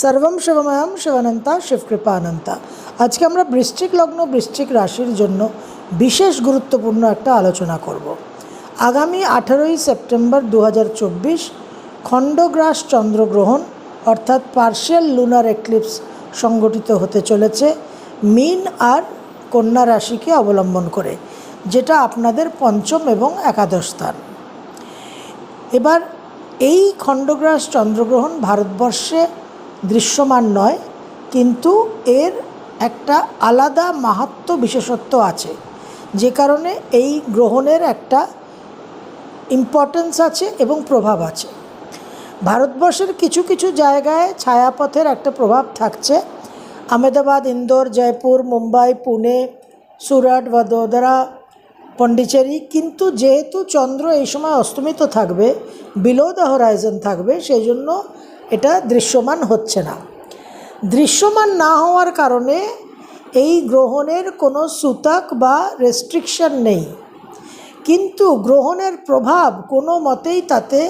সর্বম শিবময়ম শিবানন্তা শিবকৃপানন্তা। আজকে আমরা বৃশ্চিক লগ্ন, বৃশ্চিক রাশির জন্য বিশেষ গুরুত্বপূর্ণ একটা আলোচনা করব। আগামী আঠারোই সেপ্টেম্বর দু হাজার চব্বিশ খণ্ডগ্রাস চন্দ্রগ্রহণ, অর্থাৎ পার্শিয়াল লুনার এক্লিপস সংগঠিত হতে চলেছে মিন আর কন্যা রাশিকে অবলম্বন করে, যেটা আপনাদের পঞ্চম এবং একাদশ স্থান। এবার এই খণ্ডগ্রাস চন্দ্রগ্রহণ ভারতবর্ষে দৃশ্যমান নয়, কিন্তু এর একটা আলাদা মাহাত্ম বিশেষত্ব আছে। যে কারণে এই গ্রহণের একটা ইম্পর্টেন্স আছে এবং প্রভাব আছে। ভারতবর্ষের কিছু কিছু জায়গায় ছায়াপথের একটা প্রভাব থাকছে। আহমেদাবাদ, ইন্দোর, জয়পুর, মুম্বাই, পুনে, সুরাট ভদোদরা পন্ডিচেরি। কিন্তু যেহেতু চন্দ্র এই সময় অস্তমিত থাকবে বিলো দ্য হরাইজন থাকবে, সেই জন্য এটা দৃশ্যমান হচ্ছে না। দৃশ্যমান না হওয়ার কারণে এই গ্রহণের কোনো সুতাক বা রেস্ট্রিকশন নেই। কিন্তু গ্রহণের প্রভাব কোনো মতেই তাতে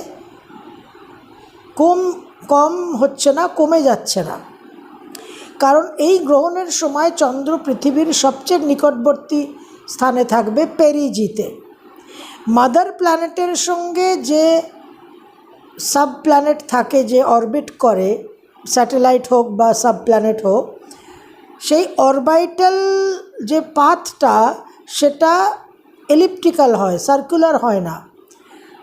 কম কম হচ্ছে না, কমে যাচ্ছে না। কারণ এই গ্রহণের সময় চন্দ্র পৃথিবীর সবচেয়ে নিকটবর্তী স্থানে থাকবে পেরিজিতে। মাদার প্ল্যানেটের সঙ্গে যে সাব প্ল্যানেট থাকে যে অরবিট করে স্যাটেলাইট হোক বা সাব প্ল্যানেট হোক, সেই অরবাইটাল যে পাথটা সেটা এলিপ্টিক্যাল হয় সার্কুলার হয় না।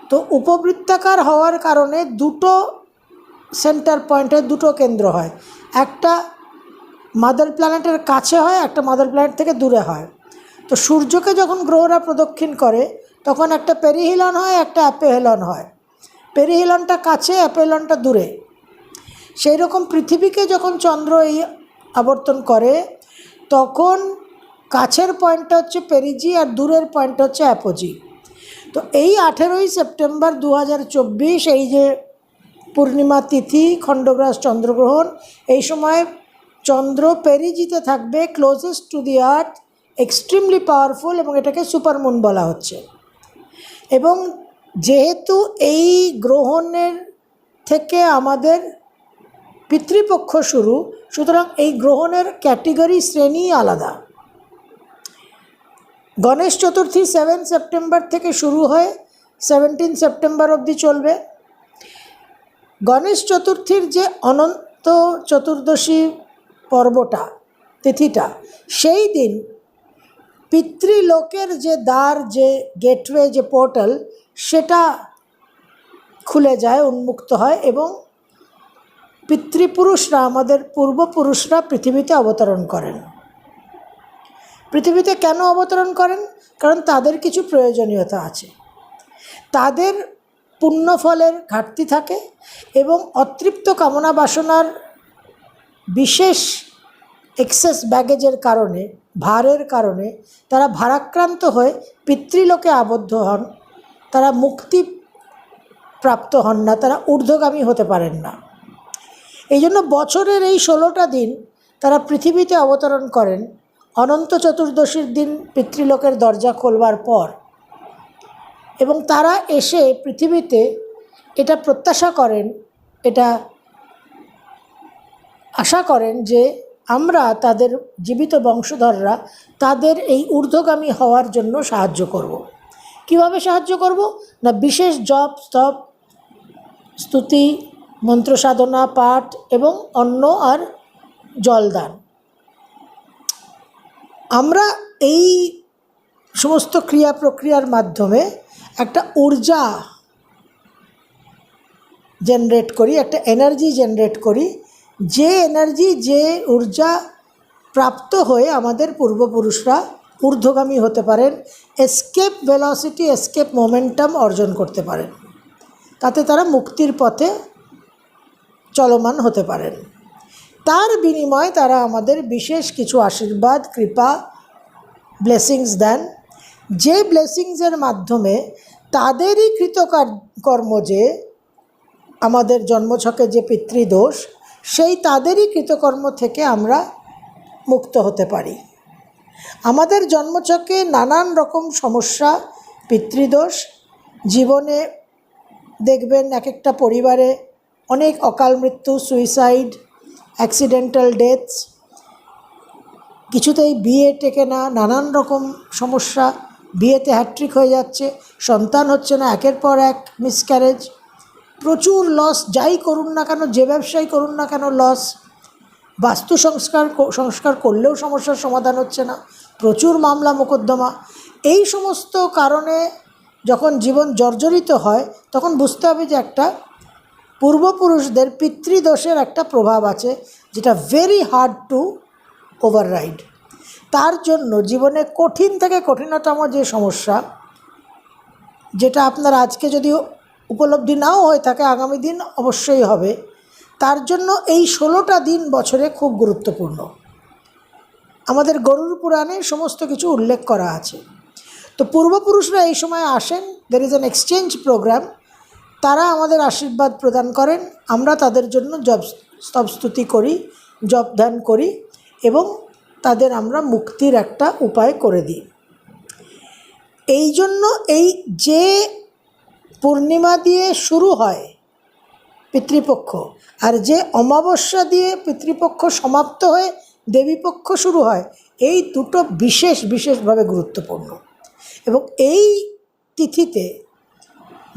তো উপবৃত্তাকার হওয়ার কারণে দুটো সেন্টার পয়েন্টে দুটো কেন্দ্র হয়। একটা মাদার প্ল্যানেটের কাছে হয়, একটা মাদার প্ল্যানেট থেকে দূরে হয়। তো সূর্যকে যখন গ্রহরা প্রদক্ষিণ করে, তখন একটা পেরিহিলন হয়, একটা অ্যাপেহেলন হয়। পেরিহিলনটা কাছে, অ্যাপেলনটা দূরে। সেই রকম পৃথিবীকে যখন চন্দ্র এই আবর্তন করে, তখন কাছের পয়েন্টটা হচ্ছে পেরিজি আর দূরের পয়েন্টটা হচ্ছে অ্যাপোজি। তো এই আঠেরোই সেপ্টেম্বর দু হাজার চব্বিশ, এই যে পূর্ণিমা তিথি, খণ্ডগ্রাস চন্দ্রগ্রহণ, এই সময় চন্দ্র পেরিজিতে থাকবে closest to the earth extremely powerful এবং এটাকে সুপারমুন বলা হচ্ছে। এবং যেহেতু এই গ্রহণের থেকে আমাদের পিতৃপক্ষ শুরু, সুতরাং এই গ্রহণের ক্যাটেগরি শ্রেণি আলাদা। গণেশ চতুর্থী সেভেন সেপ্টেম্বর থেকে শুরু হয়ে সেভেন্টিন সেপ্টেম্বর অবধি চলবে। গণেশ চতুর্থীর যে অনন্ত চতুর্দশী পর্বটা, তিথিটা, সেই দিন পিতৃলোকের যে দ্বার, যে গেটওয়ে যে পোর্টাল সেটা খুলে যায়, উন্মুক্ত হয় এবং পিতৃপুরুষরা, আমাদের পূর্বপুরুষরা পৃথিবীতে অবতরণ করেন। পৃথিবীতে কেন অবতরণ করেন? কারণ তাদের কিছু প্রয়োজনীয়তা আছে। তাদের পুণ্যফলের ঘাটতি থাকে এবং অতৃপ্ত কামনা বাসনার বিশেষ এক্সেস ব্যাগেজের কারণে, ভারের কারণে তারা ভারাক্রান্ত হয়ে পিতৃলোকে আবদ্ধ হন তারা মুক্তি প্রাপ্ত হন না, তারা ঊর্ধ্বগামী হতে পারেন না। এই জন্য বছরের এই ষোলোটা দিন তারা পৃথিবীতে অবতরণ করেন। অনন্ত চতুর্দশীর দিন পিতৃলোকের দরজা খোলবার পর। এবং তারা এসে পৃথিবীতে এটা প্রত্যাশা করেন, এটা আশা করেন যে আমরা তাদের জীবিত বংশধররা তাদের এই ঊর্ধ্বগামী হওয়ার জন্য সাহায্য করব। কীভাবে সাহায্য করব? না, বিশেষ জপ স্তব স্তুতি, মন্ত্র সাধনা, পাঠ এবং অন্ন আর জলদান। আমরা এই সমস্ত ক্রিয়া প্রক্রিয়ার মাধ্যমে একটা ঊর্জা জেনারেট করি, একটা এনার্জি জেনারেট করি। যে এনার্জি যে ঊর্জা প্রাপ্ত হয়ে আমাদের পূর্বপুরুষরা ঊর্ধ্বগামী হতে পারেন এসকেপ ভেলোসিটি এসকেপ মোমেন্টাম অর্জন করতে পারেন। তাতে তারা মুক্তির পথে চলমান হতে পারেন। তার বিনিময়ে তারা আমাদের বিশেষ কিছু আশীর্বাদ, কৃপা ব্লেসিংস দেন। যে ব্লেসিংসের মাধ্যমে তাদেরই কৃতকার কর্ম যে আমাদের জন্মছকে যে পিতৃদোষ, সেই তাদেরই কৃতকর্ম থেকে আমরা মুক্ত হতে পারি। আমাদের জন্মচকে নানান রকম সমস্যা, পিতৃদোষ, জীবনে দেখবেন এক একটা পরিবারে অনেক অকাল মৃত্যু সুইসাইড অ্যাক্সিডেন্টাল ডেথস কিছুতেই বিয়ে টেকে না, নানান রকম সমস্যা, বিয়েতে হ্যাট্রিক হয়ে যাচ্ছে, সন্তান হচ্ছে না, একের পর এক মিসক্যারেজ প্রচুর লস যাই করুন না কেন, যে ব্যবসায় করুন না কেন লস বাস্তু সংস্কার সংস্কার করলেও সমস্যার সমাধান হচ্ছে না। প্রচুর মামলা, মোকদ্দমা। এই সমস্ত কারণে যখন জীবন জর্জরিত হয়, তখন বুঝতে হবে যে একটা পূর্বপুরুষদের পিতৃদোষের একটা প্রভাব আছে, যেটা ভেরি হার্ড টু ওভাররাইড তার জন্য জীবনে কঠিন থেকে কঠিনতম যে সমস্যা, যেটা আপনার আজকে যদি উপলব্ধি নাও হয়ে থাকে আগামী দিন অবশ্যই হবে। তার জন্য এই ষোলোটা দিন বছরে খুব গুরুত্বপূর্ণ। আমাদের গরুর পুরাণে সমস্ত কিছু উল্লেখ করা আছে। তো পূর্বপুরুষরা এই সময় আসেন there is an exchange program তারা আমাদের আশীর্বাদ প্রদান করেন, আমরা তাদের জন্য জব স্তবস্তুতি করি জব ধ্যান করি এবং তাদের আমরা মুক্তির একটা উপায় করে দিই। এই জন্য এই যে পূর্ণিমা দিয়ে শুরু হয় পিতৃপক্ষ। আর যে অমাবস্যা দিয়ে পিতৃপক্ষ সমাপ্ত হয়ে দেবীপক্ষ শুরু হয়, এই দুটো বিশেষ, বিশেষভাবে গুরুত্বপূর্ণ। এবং এই তিথিতে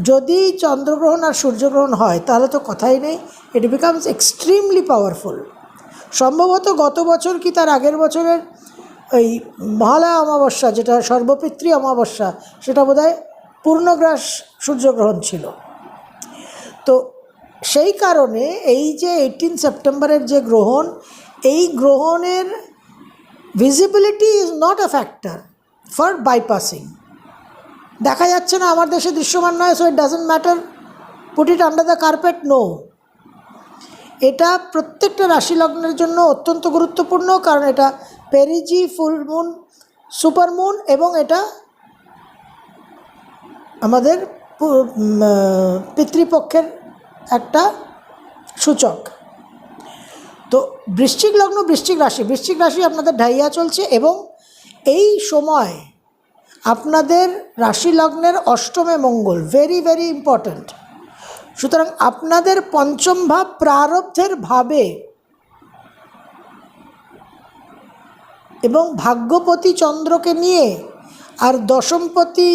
যদি চন্দ্রগ্রহণ আর সূর্যগ্রহণ হয়, তাহলে তো কথাই নেই ইট বিকামস এক্সট্রিমলি পাওয়ারফুল সম্ভবত গত বছর কি তার আগের বছরের ওই মহালয়া অমাবস্যা, যেটা সর্বপিতৃ অমাবস্যা, সেটা বোধহয় পূর্ণগ্রাস সূর্যগ্রহণ ছিল। তো সেই কারণে এই যে এইটিন সেপ্টেম্বরের যে গ্রহণ, এই গ্রহণের visibility is not a factor for bypassing দেখা যাচ্ছে না আমার দেশে দৃশ্যমান নয় so it doesn't matter put it under the carpet no এটা প্রত্যেকটা রাশি লগ্নের জন্য অত্যন্ত গুরুত্বপূর্ণ, কারণ এটা perigee full moon super moon এবং এটা আমাদের পিতৃপক্ষের একটা সূচক। তো বৃশ্চিক লগ্ন, বৃশ্চিক রাশি বৃশ্চিক রাশি আপনাদের ঢাইয়া চলছে এবং এই সময় আপনাদের রাশি লগ্নের অষ্টমে মঙ্গল ভেরি ভেরি ইম্পর্ট্যান্ট সুতরাং আপনাদের পঞ্চম ভাব প্রারব্ধের ভাবে এবং ভাগ্যপতি চন্দ্রকে নিয়ে আর দশমপতি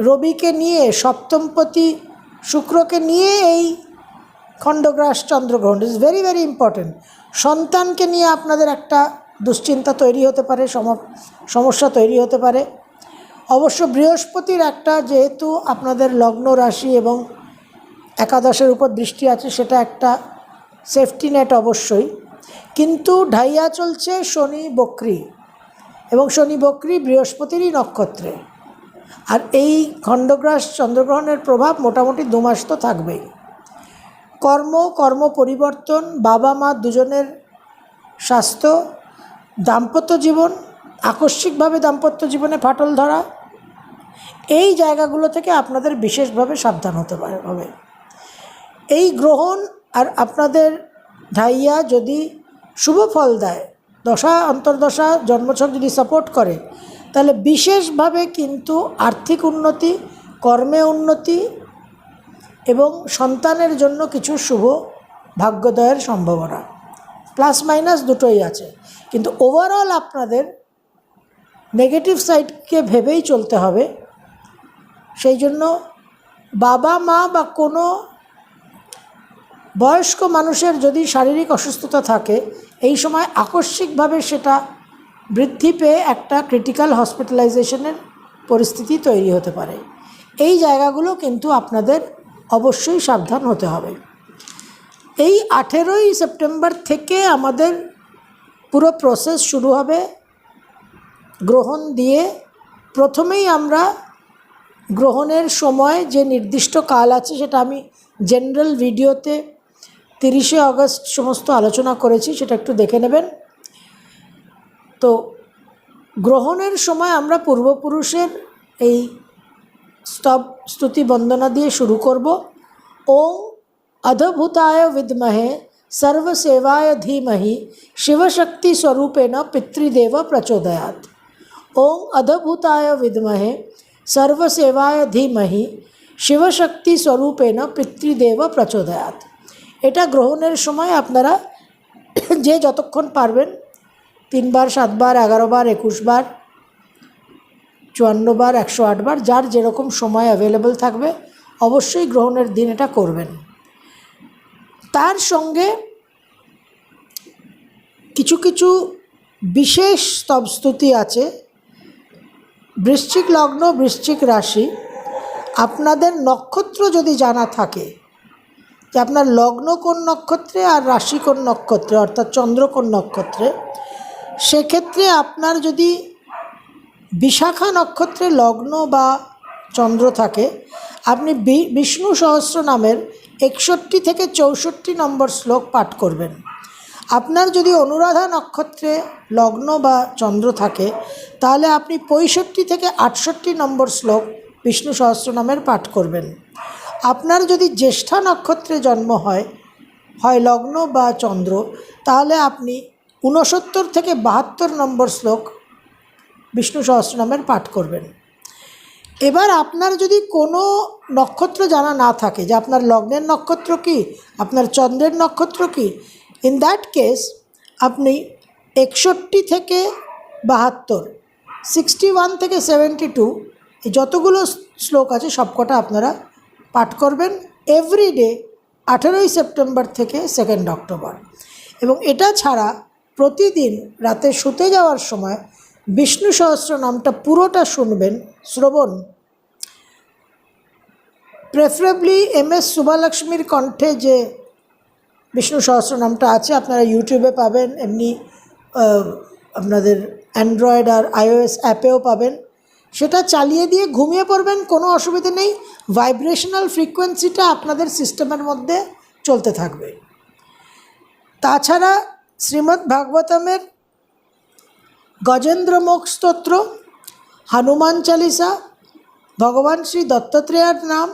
রবিকে নিয়ে সপ্তমপতি শুক্রকে নিয়ে এই খণ্ডগ্রাস চন্দ্রগ্রহণ ইজ ভেরি ভেরি ইম্পর্ট্যান্ট সন্তানকে নিয়ে আপনাদের একটা দুশ্চিন্তা তৈরি হতে পারে, সম- সমস্যা তৈরি হতে পারে। অবশ্য বৃহস্পতির একটা যেহেতু আপনাদের লগ্ন রাশি এবং একাদশের উপর দৃষ্টি আছে, সেটা একটা সেফটি নেট অবশ্যই। কিন্তু ঢাইয়া চলছে শনি বক্রি এবং শনি বক্রি বৃহস্পতিরই নক্ষত্রে। আর এই খণ্ডগ্রাস চন্দ্রগ্রহণের প্রভাব মোটামুটি দু মাস তো থাকবেই। কর্ম কর্ম পরিবর্তন, বাবা, মা দুজনের স্বাস্থ্য, দাম্পত্য জীবন, আকস্মিকভাবে দাম্পত্য জীবনে ফাটল ধরা, এই জায়গাগুলো থেকে আপনাদের বিশেষভাবে সাবধান হতে পারে হবে। এই গ্রহণ আর আপনাদের ঢাইয়া যদি শুভ ফল দেয়, দশা, অন্তর্দশা, জন্মছক যদি সাপোর্ট করে তাহলে বিশেষভাবে কিন্তু আর্থিক উন্নতি, কর্মে উন্নতি এবং সন্তানের জন্য কিছু শুভ ভাগ্যদয়ের সম্ভাবনা। প্লাস মাইনাস দুটোই আছে। কিন্তু ওভারঅল আপনাদের নেগেটিভ সাইডকে ভেবেই চলতে হবে। সেই জন্য বাবা, মা বা কোনো বয়স্ক মানুষের যদি শারীরিক অসুস্থতা থাকে, এই সময় আকস্মিকভাবে সেটা বৃদ্ধি পেয়ে একটা ক্রিটিক্যাল হসপিটালাইজেশনের পরিস্থিতি তৈরি হতে পারে। এই জায়গাগুলো কিন্তু আপনাদের অবশ্যই সাবধান হতে হবে। এই আঠেরোই সেপ্টেম্বর থেকে আমাদের পুরো প্রসেস শুরু হবে গ্রহণ দিয়ে। প্রথমেই আমরা গ্রহণের সময় যে নির্দিষ্ট কাল আছে সেটা আমি জেনারেল ভিডিওতে তিরিশে আগস্ট সমস্ত আলোচনা করেছি, সেটা একটু দেখে নেবেন। तो ग्रहणर समय पूर्वपुरुषर स्तव स्तुति वंदना दिए शुरू करब ओं अधभूताय विद्महे सर्वसेवाय धीमहि शिवशक्ति स्वरूपेण पितृदेव प्रचोदयात ओं अधभूताय विद्महे सर्वसेवाय धीमहि शिवशक्ति स्वरूपेण पितृदेव प्रचोदयात यहाँ ग्रहणर समय आपनारा जे जत पारबें তিনবার, সাতবার এগারো বার একুশ বার চুয়ান্ন বার একশো আটবার, যার যেরকম সময় অ্যাভেলেবল থাকবে, অবশ্যই গ্রহণের দিন এটা করবেন। তার সঙ্গে কিছু কিছু বিশেষ স্তবস্তুতি আছে। বৃশ্চিক লগ্ন, বৃশ্চিক রাশি, আপনাদের নক্ষত্র যদি জানা থাকে, যে আপনার লগ্ন কোন নক্ষত্রে আর রাশি কোন নক্ষত্রে, অর্থাৎ চন্দ্র কোন নক্ষত্রে সেক্ষেত্রে আপনার যদি বিশাখা নক্ষত্রে লগ্ন বা চন্দ্র থাকে, আপনি বিষ্ণু সহস্র নামের একষট্টি থেকে চৌষট্টি নম্বর শ্লোক পাঠ করবেন। আপনার যদি অনুরাধা নক্ষত্রে লগ্ন বা চন্দ্র থাকে, তাহলে আপনি পঁয়ষট্টি থেকে আটষট্টি নম্বর শ্লোক বিষ্ণু সহস্র নামের পাঠ করবেন। আপনার যদি জ্যেষ্ঠা নক্ষত্রে জন্ম হয় হয় লগ্ন বা চন্দ্র, তাহলে আপনি ঊনসত্তর থেকে বাহাত্তর নম্বর শ্লোক বিষ্ণু সহস্রনামের পাঠ করবেন। এবার আপনার যদি কোনো নক্ষত্র জানা না থাকে, যে আপনার লগ্নের নক্ষত্র কি, আপনার চন্দ্রের নক্ষত্র কি ইন দ্যাট কেস আপনি একষট্টি থেকে বাহাত্তর সিক্সটি ওয়ান থেকে সেভেন্টি টু এই যতগুলো শ্লোক আছে সবকটা আপনারা পাঠ করবেন এভরিডে আঠেরোই সেপ্টেম্বর থেকে সেকেন্ড অক্টোবর এবং এটা ছাড়া প্রতিদিন রাতে শুতে যাওয়ার সময় বিষ্ণু সহস্র নামটা পুরোটা শুনবেন শ্রবণ। প্রেফারেবলি এম এস শুভালক্ষ্মীর কণ্ঠে যে বিষ্ণু সহস্র নামটা আছে, আপনারা ইউটিউবে পাবেন, এমনি আপনাদের অ্যান্ড্রয়েড আর আইওএস অ্যাপেও পাবেন। সেটা চালিয়ে দিয়ে ঘুমিয়ে পড়বেন, কোনো অসুবিধে নেই। ভাইব্রেশনাল ফ্রিকোয়েন্সিটা আপনাদের সিস্টেমের মধ্যে চলতে থাকবে। তাছাড়া শ্রীমদ্ ভাগবতমের গজেন্দ্রমুখ স্তোত্র হনুমান চালিসা, ভগবান শ্রী দত্তাত্রেয়ার নাম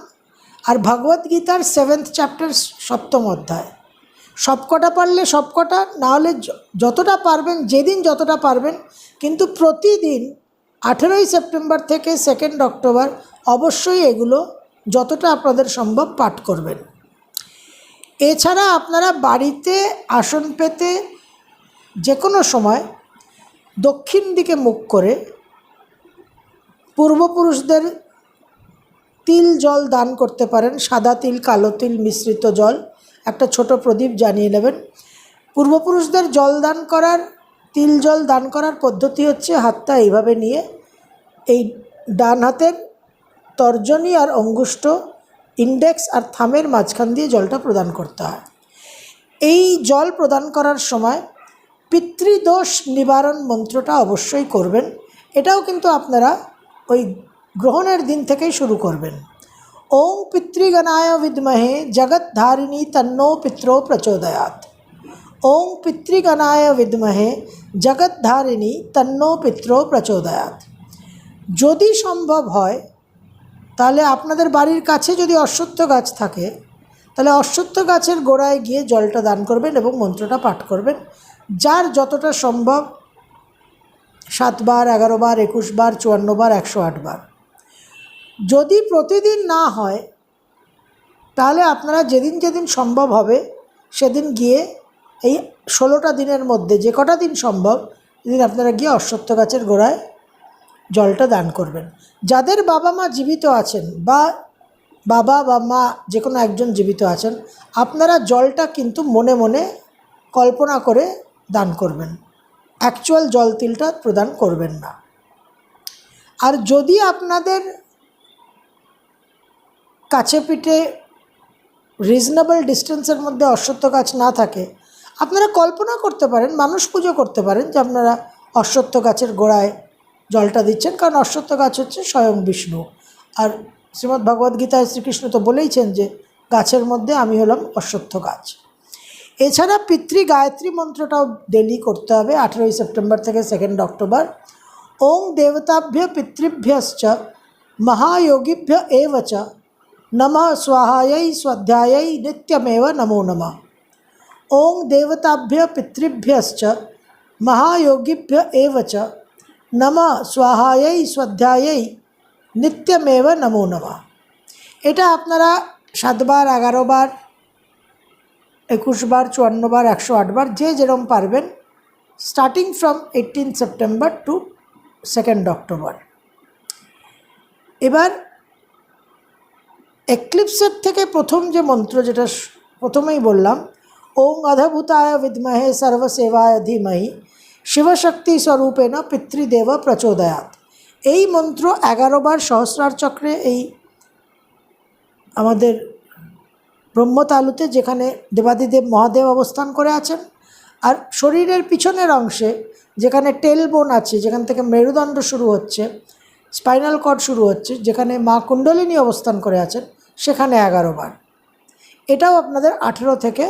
আর ভগবদ্গীতার সেভেন্থ চ্যাপ্টার সপ্তম অধ্যায়। সবকটা পারলে সবকটা না হলে যতটা পারবেন, যেদিন যতটা পারবেন, কিন্তু প্রতিদিন আঠেরোই সেপ্টেম্বর থেকে সেকেন্ড অক্টোবর অবশ্যই এগুলো যতটা আপনাদের সম্ভব পাঠ করবেন। এছাড়া আপনারা বাড়িতে আসন পেতে যে কোনো সময় দক্ষিণ দিকে মুখ করে পূর্বপুরুষদের তিল জল দান করতে পারেন, সাদা তিল, কালো তিল, মিশ্রিত জল। একটা ছোট প্রদীপ জানিয়ে নেবেন। পূর্বপুরুষদের জল দান করার, তিল জল দান করার পদ্ধতি হচ্ছে হাতটা এইভাবে নিয়ে এই ডান হাতের তর্জনী আর অঙ্গুষ্ঠ ইন্ডেক্স আর থামের মাঝখান দিয়ে জলটা প্রদান করতে হয়। এই জল প্রদান করার সময় পিতৃদোষ নিবারণ মন্ত্রটা অবশ্যই করবেন। এটাও কিন্তু আপনারা ওই গ্রহণের দিন থেকেই শুরু করবেন। ওং পিতৃগণায় বিদ্মহে জগৎধারিণী তন্নো পিত্র প্রচোদয়াত ওং পিতৃগণায় বিদ্মহে জগৎধারিণী তন্নো পিত্র প্রচোদয়াত যদি সম্ভব হয়, তাহলে আপনাদের বাড়ির কাছে যদি অশ্বত্থ গাছ থাকে, তাহলে অশ্বত্থ গাছের গোড়ায় গিয়ে জলটা দান করবেন এবং মন্ত্রটা পাঠ করবেন। যার যতটা সম্ভব সাতবার এগারো বার একুশ বার চুয়ান্ন বার একশো আটবার। যদি প্রতিদিন না হয়, তাহলে আপনারা যেদিন যেদিন সম্ভব হবে, সেদিন গিয়ে এই ষোলোটা দিনের মধ্যে যে কটা দিন সম্ভব, সেদিন আপনারা গিয়ে অশ্বত্থ গাছের গোড়ায় জলটা দান করবেন। যাদের বাবা মা জীবিত আছেন বা বাবা বা মা যে কোনো একজন জীবিত আছেন, আপনারা জলটা কিন্তু মনে মনে কল্পনা করে দান করবেন। অ্যাকচুয়াল জল তিলটা প্রদান করবেন না। আর যদি আপনাদের কাছে পিঠে রিজনেবল ডিস্টেন্সের মধ্যে অশ্বত্থ গাছ না থাকে, আপনারা কল্পনা করতে পারেন, মানুষ পুজো করতে পারেন যে আপনারা অশ্বত্থ গাছের গোড়ায় জলটা দিচ্ছেন, কারণ অশ্বত্থ গাছ হচ্ছে স্বয়ং বিষ্ণু। আর শ্রীমদ্ ভগবদ্গীতায় শ্রীকৃষ্ণ তো বলেইছেন যে, গাছের মধ্যে আমি হলাম অশ্বত্থ গাছ। এছাড়া পিতৃ গায়ত্রী মন্ত্রটাও ডেলি করতে হবে আঠেরোই সেপ্টেম্বর থেকে সেকেন্ড অক্টোবর ওং দেবতাভ্য পিতৃভ্যশ্চ মহায়োগিভ্য এবচ নম স্বাহায়ৈ স্বাধ্যায়ৈ নিত্যমেব নমো নম ওং দেবতাভ্য পিতৃভ্যশ্চ মহায়োগিভ্য এবচ নম স্বাহায়ৈ স্বাধ্যায়ৈ নিত্যমেব নমো নম এটা আপনারা সাতবার এগারোবার একুশ বার, চুয়ান্ন বার, একশো আট বার, যে যেরম পারবেন starting from eighteen September to second October এবার এক্লিপসের থেকে প্রথম যে মন্ত্র যেটা প্রথমেই বললাম, ওং অধভূতায় বিদ্মহে সর্বসেবায় ধীমহি, শিবশক্তি স্বরূপেণ পিতৃদেব প্রচোদয়াত। এই মন্ত্র এগারো বার সহস্রার চক্রে এই আমাদের ব্রহ্মতালুতে যেখানে দেবাদিদেব মহাদেব অবস্থান করে আছেন, আর শরীরের পিছনের অংশে যেখানে টেল বোন আছে, যেখান থেকে মেরুদণ্ড শুরু হচ্ছে, স্পাইনাল কর্ড শুরু হচ্ছে, যেখানে মা কুণ্ডলিনী অবস্থান করে আছেন, সেখানে এগারো বার। এটাও আপনাদের আঠেরো থেকে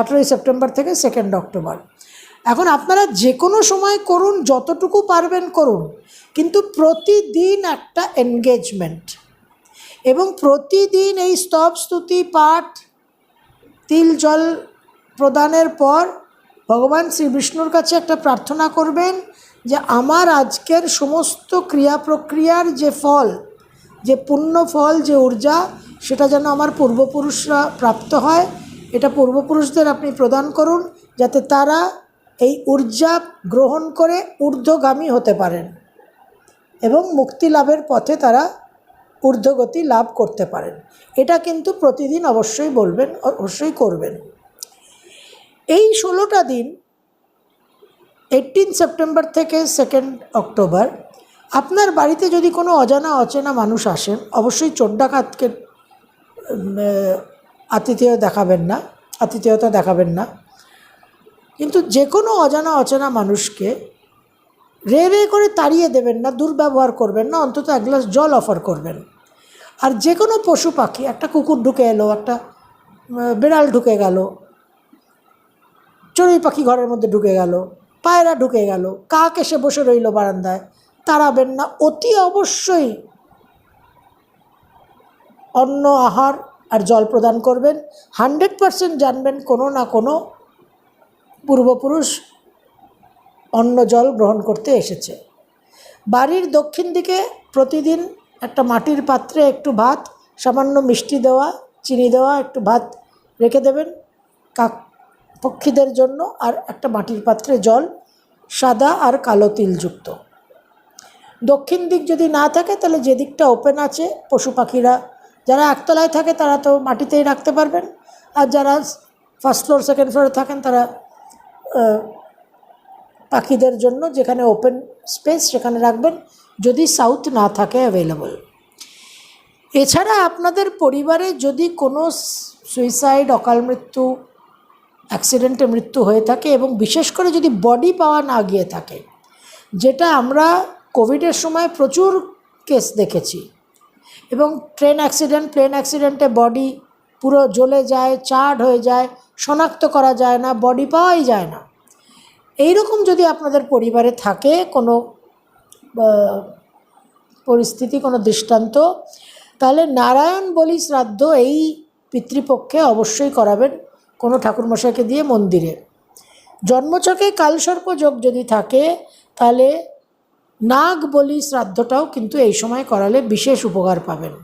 আঠেরোই সেপ্টেম্বর থেকে সেকেন্ড অক্টোবর। এখন আপনারা যে কোনো সময় করুন, যতটুকু পারবেন করুন, কিন্তু প্রতিদিন একটা এনগেজমেন্ট এবং প্রতিদিন এই স্তব স্তুতি পাঠ তিল জল প্রদানের পর ভগবান শ্রী বিষ্ণুর কাছে একটা প্রার্থনা করবেন যে আমার আজকের সমস্ত ক্রিয়া প্রক্রিয়ার যে ফল, যে পুণ্য ফল, যে ঊর্জা, সেটা যেন আমার পূর্বপুরুষরা প্রাপ্ত হয়। এটা পূর্বপুরুষদের আপনি প্রদান করুন যাতে তারা এই ঊর্জা গ্রহণ করে ঊর্ধ্বগামী হতে পারেন এবং মুক্তি লাভের পথে তারা ঊর্ধ্বগতি লাভ করতে পারেন। এটা কিন্তু প্রতিদিন অবশ্যই বলবেন, অবশ্যই করবেন। এই ষোলোটা দিন এইটিন সেপ্টেম্বর থেকে সেকেন্ড অক্টোবর আপনার বাড়িতে যদি কোনো অজানা অচেনা মানুষ আসেন, অবশ্যই চোরডাকাতকে আতিথেয় দেখাবেন না, আতিথেয়তা দেখাবেন না। কিন্তু যে কোনো অজানা অচেনা মানুষকে রে রে করে তাড়িয়ে দেবেন না, দুর্ব্যবহার করবেন না, অন্তত এক গ্লাস জল অফার করবেন। আর যে কোনো পশু পাখি, একটা কুকুর ঢুকে এলো, একটা বিড়াল ঢুকে গেল, চড়ুই পাখি ঘরের মধ্যে ঢুকে গেল, পায়রা ঢুকে গেল, কাক এসে বসে রইল বারান্দায়, তাড়াবেন না, অতি অবশ্যই অন্ন, আহার আর জল প্রদান করবেন। হান্ড্রেড পারসেন্ট জানবেন কোনো না কোনো পূর্বপুরুষ অন্ন জল গ্রহণ করতে এসেছে। বাড়ির দক্ষিণ দিকে প্রতিদিন একটা মাটির পাত্রে একটু ভাত, সামান্য মিষ্টি দেওয়া, চিনি দেওয়া, একটু ভাত রেখে দেবেন কাক পক্ষীদের জন্য, আর একটা মাটির পাত্রে জল, সাদা আর কালো তিলযুক্ত। দক্ষিণ দিক যদি না থাকে, তাহলে যে দিকটা ওপেন আছে, পশু পাখিরা, যারা একতলায় থাকে, তারা তো মাটিতেই রাখতে পারবেন। আর যারা ফার্স্ট ফ্লোর সেকেন্ড ফ্লোরে থাকেন, তারা পাখিদের জন্য যেখানে ওপেন স্পেস সেখানে রাখবেন, যদি সাউথ না থাকে অ্যাভেলেবল এছাড়া আপনাদের পরিবারে যদি কোনো সুইসাইড অকাল মৃত্যু অ্যাক্সিডেন্টে মৃত্যু হয়ে থাকে এবং বিশেষ করে যদি বডি পাওয়া না গিয়ে থাকে, যেটা আমরা কোভিডের সময় প্রচুর কেস দেখেছি এবং ট্রেন অ্যাক্সিডেন্ট প্লেন অ্যাক্সিডেন্টে বডি পুরো জ্বলে যায় চার্ড হয়ে যায়, শনাক্ত করা যায় না বডি পাওয়াই যায় না। এই রকম যদি আপনাদের পরিবারে থাকে কোনো পরিস্থিতি, কোনো দৃষ্টান্ত, তাহলে নারায়ণ বলি শ্রাদ্ধ এই পিতৃপক্ষে অবশ্যই করাবেন কোনো ঠাকুরমশাইকে দিয়ে মন্দিরে। জন্মচকে কালসর্প যোগ যদি থাকে, তাহলে নাগ বলি শ্রাদ্ধটাও কিন্তু এই সময় করালে বিশেষ উপকার পাবেন।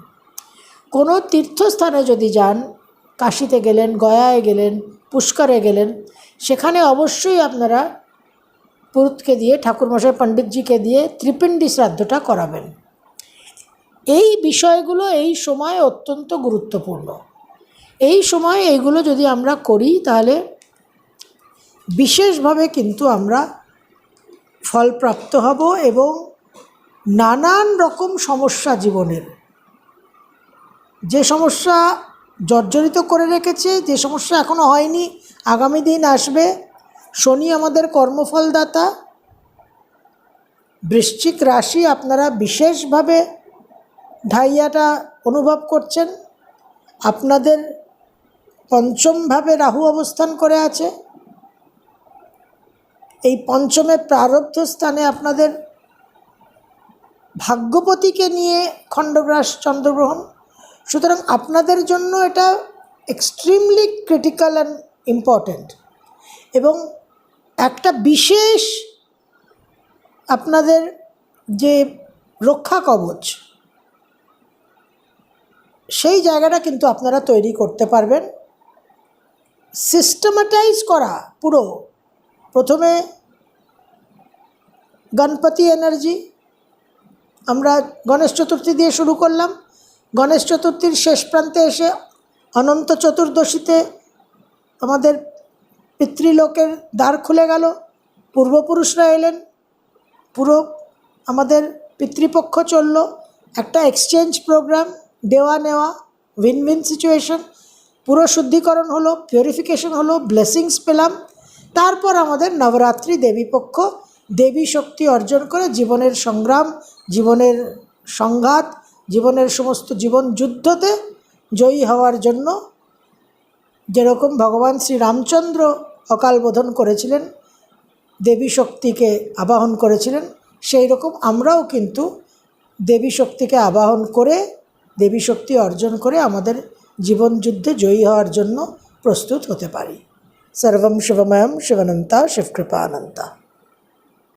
কোনো তীর্থস্থানে যদি যান, কাশিতে গেলেন, গয়ায় গেলেন পুষ্করে গেলেন। সেখানে অবশ্যই আপনারা পুরুতকে দিয়ে, ঠাকুরমশাই পণ্ডিতজিকে দিয়ে ত্রিপিণ্ডি শ্রাদ্ধটা করাবেন। এই বিষয়গুলো এই সময় অত্যন্ত গুরুত্বপূর্ণ। এই সময় এইগুলো যদি আমরা করি, তাহলে বিশেষভাবে কিন্তু আমরা ফলপ্রাপ্ত হব এবং নানান রকম সমস্যা জীবনের, যে সমস্যা জর্জরিত করে রেখেছে, যে সমস্যা এখনও হয়নি, আগামী দিন আসবে। শনি আমাদের কর্মফলদাতা। বৃশ্চিক রাশি আপনারা বিশেষভাবে ঢাইয়াটা অনুভব করছেন। আপনাদের পঞ্চমভাবে রাহু অবস্থান করে আছে। এই পঞ্চমে প্রারব্ধ স্থানে আপনাদের ভাগ্যপতিকে নিয়ে খণ্ডগ্রাস চন্দ্রগ্রহণ। সুতরাং আপনাদের জন্য এটা এক্সট্রিমলি ক্রিটিক্যাল অ্যান্ড ইম্পর্ট্যান্ট এবং একটা বিশেষ আপনাদের যে রক্ষা কবচ, সেই জায়গাটা কিন্তু আপনারা তৈরি করতে পারবেন। সিস্টেমাটাইজ করা পুরো। প্রথমে গণপতি এনার্জি, আমরা গণেশ চতুর্থী দিয়ে শুরু করলাম। গণেশ চতুর্থীর শেষ প্রান্তে এসে অনন্ত চতুর্দশীতে আমাদের পিতৃলোকের দ্বার খুলে গেল। পূর্বপুরুষরা এলেন। পুরো আমাদের পিতৃপক্ষ চলল। একটা এক্সচেঞ্জ প্রোগ্রাম দেওয়া নেওয়া উইন উইন সিচুয়েশন পুরো শুদ্ধিকরণ হলো পিউরিফিকেশন হলো ব্লেসিংস পেলাম। তারপর আমাদের নবরাত্রি দেবীপক্ষ, দেবী শক্তি অর্জন করে জীবনের সংগ্রাম, জীবনের সংঘাত জীবনের সমস্ত জীবন যুদ্ধতে জয়ী হওয়ার জন্য যেরকম ভগবান শ্রী রামচন্দ্র অকাল বোধন করেছিলেন, দেবী শক্তিকে আবাহন করেছিলেন, সেই রকম আমরাও কিন্তু দেবী শক্তিকে আবাহন করে, দেবী শক্তি অর্জন করে আমাদের জীবন যুদ্ধে জয়ী হওয়ার জন্য প্রস্তুত হতে পারি। সর্বম শিবময়ম শিবানন্তা শিবকৃপানন্তা।